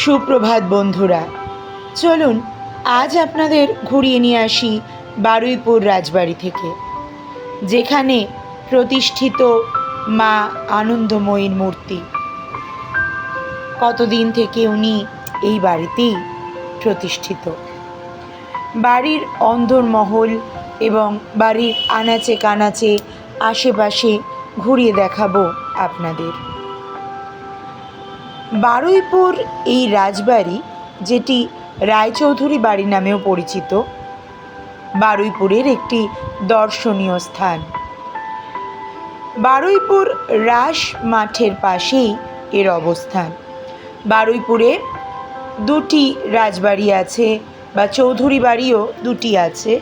সুপ্রভাত বন্ধুরা, চলুন আজ আপনাদের ঘুরিয়ে নিয়ে আসি বারুইপুর রাজবাড়ি থেকে, যেখানে প্রতিষ্ঠিত মা আনন্দময়ীর মূর্তি। কতদিন থেকে উনি এই বাড়িতেই প্রতিষ্ঠিত? বাড়ির অন্দরমহল এবং বাড়ির আনাচে কানাচে আশেপাশে ঘুরিয়ে দেখাবো আপনাদের। বারুইপুর এই রাজবাড়ি, যেটি রায়চৌধুরী বাড়ি নামেও পরিচিত, বারুইপুরের একটি দর্শনীয় স্থান। বারুইপুর রাস মাঠের পাশেই এর অবস্থান। বারুইপুরে দুটি রাজবাড়ি আছে বা চৌধুরী বাড়িও দুটি আছে।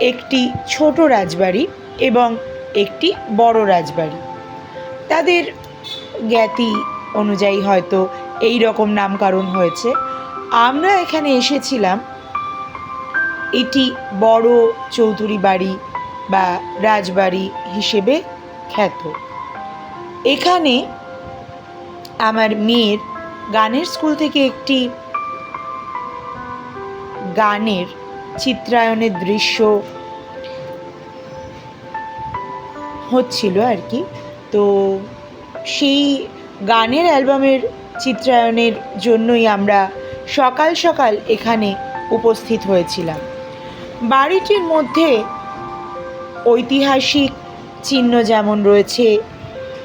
একটি ছোট রাজবাড়ি এবং একটি বড় রাজবাড়ি। তাদের জ্ঞাতি অনুযায়ী হয়তো এই রকম নামকরণ হয়েছে। আমরা এখানে এসেছিলাম এটি বড় চৌধুরী বাড়ি বা রাজবাড়ি হিসেবে খ্যাত। এখানে আমার মেয়ের গানের স্কুল থেকে একটি গানের চিত্রায়নের দৃশ্য হচ্ছিল আর কি। তো সেই গানের অ্যালবামের চিত্রায়নের জন্যই আমরা সকাল সকাল এখানে উপস্থিত হয়েছিলাম। বাড়িটির মধ্যে ঐতিহাসিক চিহ্ন যেমন রয়েছে,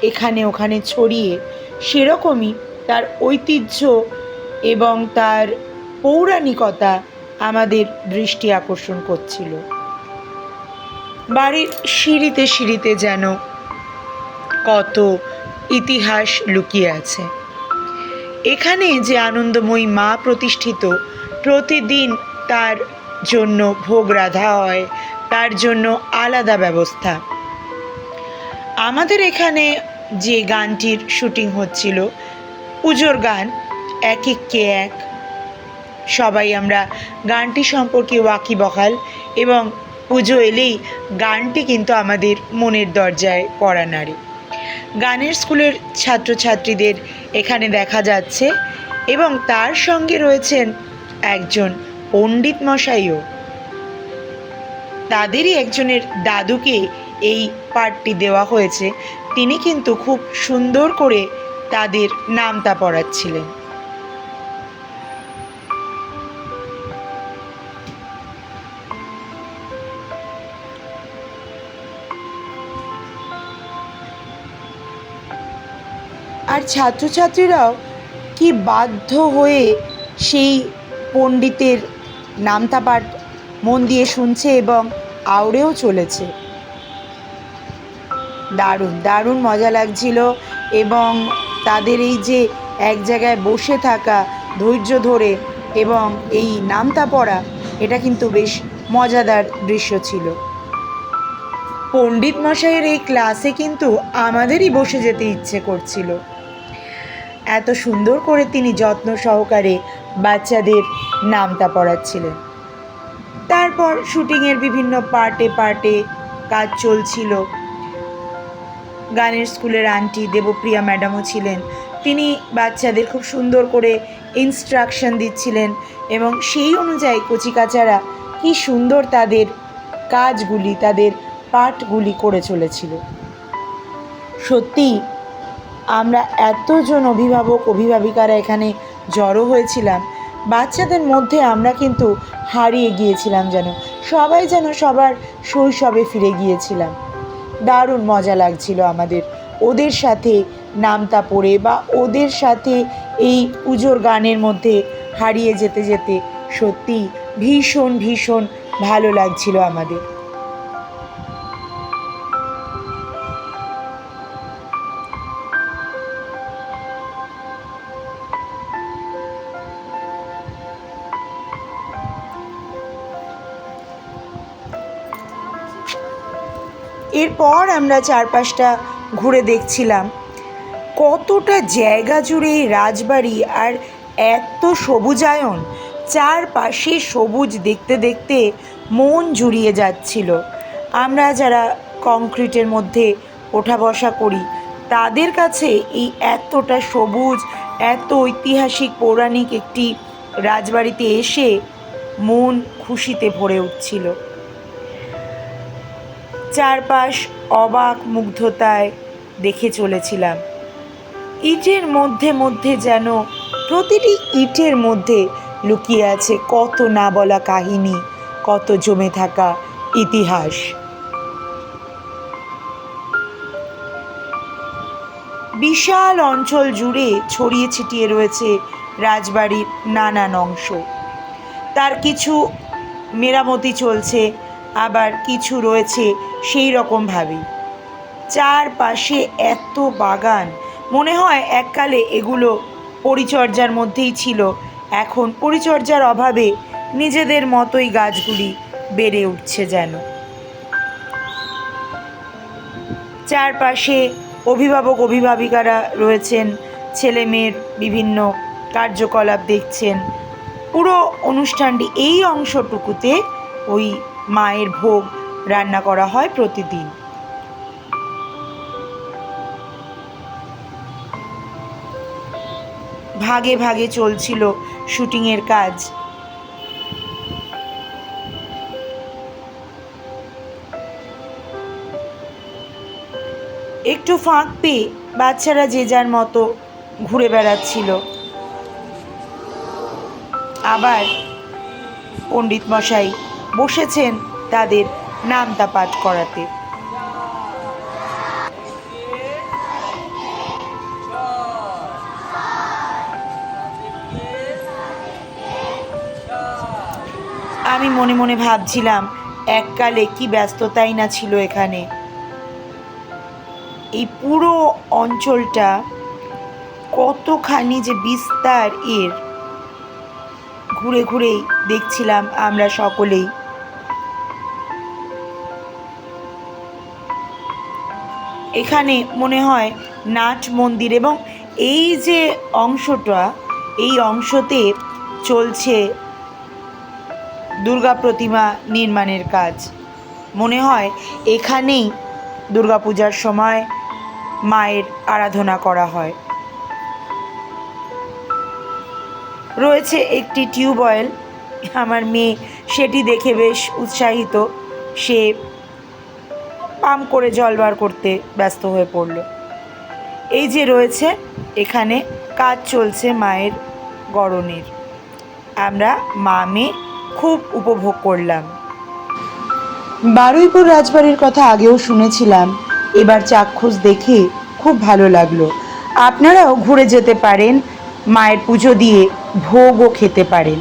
এখানে ওখানে ছড়িয়ে সেরকমই তার ঐতিহ্য এবং তার পৌরাণিকতা আমাদের দৃষ্টি আকর্ষণ করছিল। বাড়ির সিঁড়িতে সিঁড়িতে যেন কত ইতিহাস লুকিয়ে আছে। এখানে যে আনন্দময়ী মা প্রতিষ্ঠিত, প্রতিদিন তার জন্য ভোগ রাধা হয়, তার জন্য আলাদা ব্যবস্থা। আমাদের এখানে যে গানটির শুটিং হচ্ছিল, পুজোর গান, এক কে এক। সবাই আমরা গানটি সম্পর্কে ওয়াকিবহাল এবং পুজো এলেই গানটি কিন্তু আমাদের মনের দরজায় পড়া নাড়ে। গানের স্কুলের ছাত্রছাত্রীদের এখানে দেখা যাচ্ছে এবং তার সঙ্গে রয়েছেন একজন পণ্ডিত মশাইও। তাদেরই একজনের দাদুকে এই পার্টটি দেওয়া হয়েছে। তিনি কিন্তু খুব সুন্দর করে তাদের নামতা পড়াচ্ছিলেন। আর ছাত্রছাত্রীরাও কি বাধ্য হয়ে সেই পণ্ডিতের নামতা পাঠ মন দিয়ে শুনছে এবং আউড়েও চলেছে। দারুণ দারুণ মজা লাগছিল এবং তাদের এই যে এক জায়গায় বসে থাকা, ধৈর্য ধরে এবং এই নামতা পড়া, এটা কিন্তু বেশ মজাদার দৃশ্য ছিল। পণ্ডিত মশাইয়ের এই ক্লাসে কিন্তু আমাদেরই বসে যেতে ইচ্ছে করছিল। এত সুন্দর করে তিনি যত্ন সহকারে বাচ্চাদের নামতা পড়াচ্ছিলেন। তারপর শুটিংয়ের বিভিন্ন পার্টে পার্টে কাজ চলছিল। গানের স্কুলের আন্টি দেবপ্রিয়া ম্যাডামও ছিলেন। তিনি বাচ্চাদের খুব সুন্দর করে ইনস্ট্রাকশন দিচ্ছিলেন এবং সেই অনুযায়ী কচিকাচারা কি সুন্দর তাদের কাজগুলি, তাদের পাঠগুলি করে চলেছিল। সত্যি আমরা এতজন অভিভাবক, অভিভাবিকারা এখানে জড়ো হয়েছিলাম। বাচ্চাদের মধ্যে আমরা কিন্তু হারিয়ে গিয়েছিলাম যেন। সবাই যেন সবার শৈশবে ফিরে গিয়েছিলাম। দারুণ মজা লাগছিল আমাদের। ওদের সাথে নামতা পড়ে বা ওদের সাথে এই পুজোর গানের মধ্যে হারিয়ে যেতে যেতে সত্যি ভীষণ ভীষণ ভালো লাগছিল আমাদের। এরপর আমরা চারপাশটা ঘুরে দেখছিলাম। কতটা জায়গা জুড়ে এই রাজবাড়ি আর এত সবুজায়ন। চারপাশে সবুজ দেখতে দেখতে মন জুড়িয়ে যাচ্ছিল। আমরা যারা কংক্রিটের মধ্যে ওঠা বসা করি, তাদের কাছে এই এতটা সবুজ, এত ঐতিহাসিক, পৌরাণিক একটি রাজবাড়িতে এসে মন খুশিতে ভরে উঠছিল। চারপাশ অবাক মুগ্ধতায় দেখে চলেছিলাম। ইটের মধ্যে মধ্যে যেন, প্রতিটি ইটের মধ্যে লুকিয়ে আছে কত না বলা কাহিনী, কত জমে থাকা ইতিহাস। বিশাল অঞ্চল জুড়ে ছড়িয়ে ছিটিয়ে রয়েছে রাজবাড়ির নানান অংশ। তার কিছু মেরামতি চলছে আবার কিছু রয়েছে সেই রকমভাবেই চারপাশে এত বাগান, মনে হয় এককালে এগুলো পরিচর্যার মধ্যেই ছিল। এখন পরিচর্যার অভাবে নিজেদের মতোই গাছগুলি বেড়ে উঠছে যেন। চারপাশে অভিভাবক, অভিভাবিকারা রয়েছেন ছেলে মেয়ের বিভিন্ন কার্যকলাপ দেখছেন। পুরো অনুষ্ঠানটি এই অংশটুকুতে ওই মায়ের ভোগ রান্না করা হয় প্রতিদিন। ভাগে ভাগে চলছিল শুটিংয়ের কাজ। একটু ফাঁক পেয়ে বাচ্চারা যে যার মতো ঘুরে বেড়াচ্ছিল। আবার পণ্ডিত মশাই বসেছেন তাদের নামতা পাঠ করাতে। আমি মনে মনে ভাবছিলাম, এককালে কি ব্যস্ততাই না ছিল এখানে। এই পুরো অঞ্চলটা কতখানি যে বিস্তার এর। ঘুরে ঘুরেই দেখছিলাম আমরা সকলেই। এখানে মনে হয় নাট মন্দির এবং এই যে অংশটা, এই অংশতে চলছে দুর্গা প্রতিমা নির্মাণের কাজ। মনে হয় এখানেই দুর্গাপূজার সময় মায়ের আরাধনা করা হয়। রয়েছে একটি টিউবওয়েল। আমার মেয়ে সেটি দেখে বেশ উৎসাহিত। সে পাম্প করে জল বার করতে ব্যস্ত হয়ে পড়ল। এই যে রয়েছে, এখানে কাজ চলছে মায়ের গড়নের। আমরা মা মেয়ে খুব উপভোগ করলাম। বারুইপুর রাজবাড়ির কথা আগেও শুনেছিলাম। এবার চাক্ষুষ দেখে খুব ভালো লাগল। আপনারাও ঘুরে যেতে পারেন, মায়ের পুজো দিয়ে ভোগও খেতে পারেন।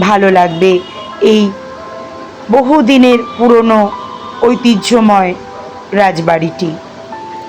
ভালো লাগবে এই বহুদিনের পুরনো ঐতিহ্যময় রাজবাড়িটি।